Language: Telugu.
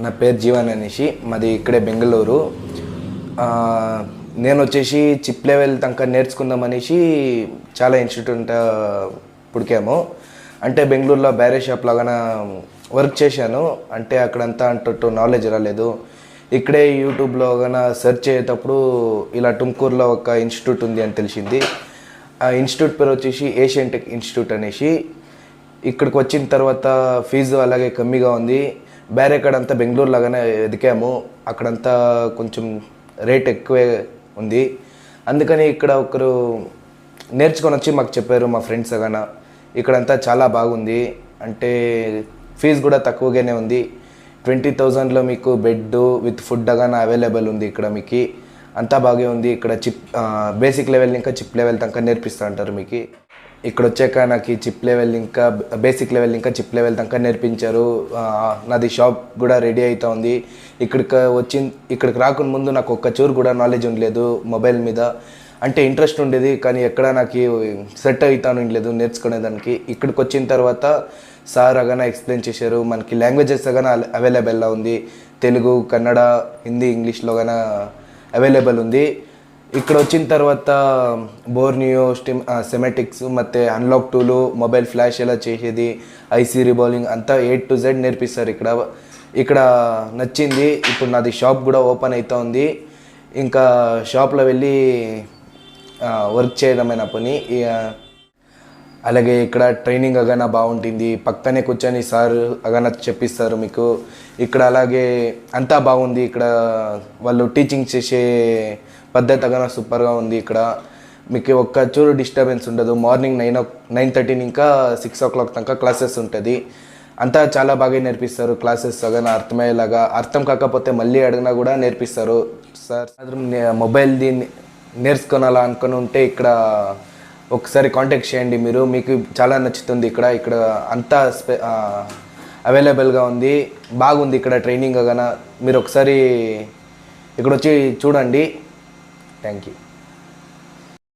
నా పేరు జీవన్ అనేసి మాది ఇక్కడే బెంగళూరు. నేను వచ్చేసి చిప్ లెవెల్ తనక నేర్చుకుందాం అనేసి చాలా ఇన్స్టిట్యూట్ పుడికాము. అంటే బెంగళూరులో బ్యారే షాప్ లాగా వర్క్ చేశాను. అంటే అక్కడంతా అంటట్టు నాలెడ్జ్ రాలేదు. ఇక్కడే యూట్యూబ్లో కానీ సెర్చ్ అయ్యేటప్పుడు ఇలా టుంకూరులో ఒక ఇన్స్టిట్యూట్ ఉంది అని తెలిసింది. ఆ ఇన్స్టిట్యూట్ పేరు వచ్చేసి ఏషియన్ టెక్ ఇన్స్టిట్యూట్ అనేసి ఇక్కడికి వచ్చిన తర్వాత ఫీజు అలాగే కమ్మిగా ఉంది. వేరే కాడంతా బెంగళూరు లాగానే వెతికాము అక్కడంతా కొంచెం రేట్ ఎక్కువే ఉంది. అందుకని ఇక్కడ ఒకరు నేర్చుకొని వచ్చి మాకు చెప్పారు మా ఫ్రెండ్స్ అగాన ఇక్కడంతా చాలా బాగుంది. అంటే ఫీజు కూడా తక్కువగానే ఉంది. ట్వంటీ థౌజండ్లో మీకు బెడ్ విత్ ఫుడ్ అగానా అవైలబుల్ ఉంది ఇక్కడ మీకు. అంతా బాగా ఉంది. ఇక్కడ చిప్ బేసిక్ లెవెల్ ఇంకా చిప్ లెవెల్ దాకా నేర్పిస్తూ ఉంటారు మీకు. ఇక్కడ వచ్చాక నాకు ఈ చిప్ లెవెల్ ఇంకా బేసిక్ లెవెల్ ఇంకా చిప్ లెవెల్ దాకా నేర్పించారు. నాది షాప్ కూడా రెడీ అవుతా ఉంది. ఇక్కడికి వచ్చి ఇక్కడికి రాకుండా ముందు నాకు ఒక్క చూరు కూడా నాలెడ్జ్ ఉండలేదు మొబైల్ మీద. అంటే ఇంట్రెస్ట్ ఉండేది కానీ ఎక్కడ నాకు సెట్ అవుతాను ఉండలేదు నేర్చుకునేదానికి. ఇక్కడికి వచ్చిన తర్వాత సార్ అగానే ఎక్స్ప్లెయిన్ చేశారు. మనకి లాంగ్వేజెస్ అగానే అవైలబుల్గా ఉంది. తెలుగు కన్నడ హిందీ ఇంగ్లీష్లో కానీ అవైలబుల్ ఉంది ఇక్కడ వచ్చిన తర్వాత బోర్నియో స్టిమ్ సెమెటిక్స్ ಮತ್ತು అన్లాక్ టూలు మొబైల్ ఫ్లాష్ ఎలా చేసేది ఐసీ రిబాలింగ్ అంతా ఏ టు జెడ్ నేర్పిస్తారు ఇక్కడ ఇక్కడ నచ్చింది ఇప్పుడు నాది షాప్ కూడా ఓపెన్ అవుతా ఉంది ఇంకా షాప్లో వెళ్ళి వర్క్ చేయడమే నా పని ఇక అలాగే ఇక్కడ ట్రైనింగ్ అగానా బాగుంటుంది పక్కనే కూర్చొని సార్ అగానా చెప్పిస్తారు మీకు ఇక్కడ అలాగే అంతా బాగుంది ఇక్కడ వాళ్ళు టీచింగ్ చేసే పద్ధతి అగానా సూపర్గా ఉంది ఇక్కడ మీకు ఒక్క చూరు డిస్టర్బెన్స్ ఉండదు morning nine o nine thirteen ఇంకా సిక్స్ ఓ క్లాక్ తనక క్లాసెస్ ఉంటుంది అంతా చాలా బాగా నేర్పిస్తారు క్లాసెస్ అగానా అర్థమయ్యేలాగా అర్థం కాకపోతే మళ్ళీ అడిగినా కూడా నేర్పిస్తారు సార్ మొబైల్ది నేర్చుకోనాలా అనుకుని ఉంటే ఇక్కడ ఒకసారి కాంటాక్ట్ చేయండి మీరు. మీకు చాలా నచ్చుతుంది ఇక్కడ. ఇక్కడ అంతా స్పె అవైలబుల్గా ఉంది. బాగుంది ఇక్కడ ట్రైనింగ్ అగాన మీరు ఒకసారి ఇక్కడ వచ్చి చూడండి. Thank you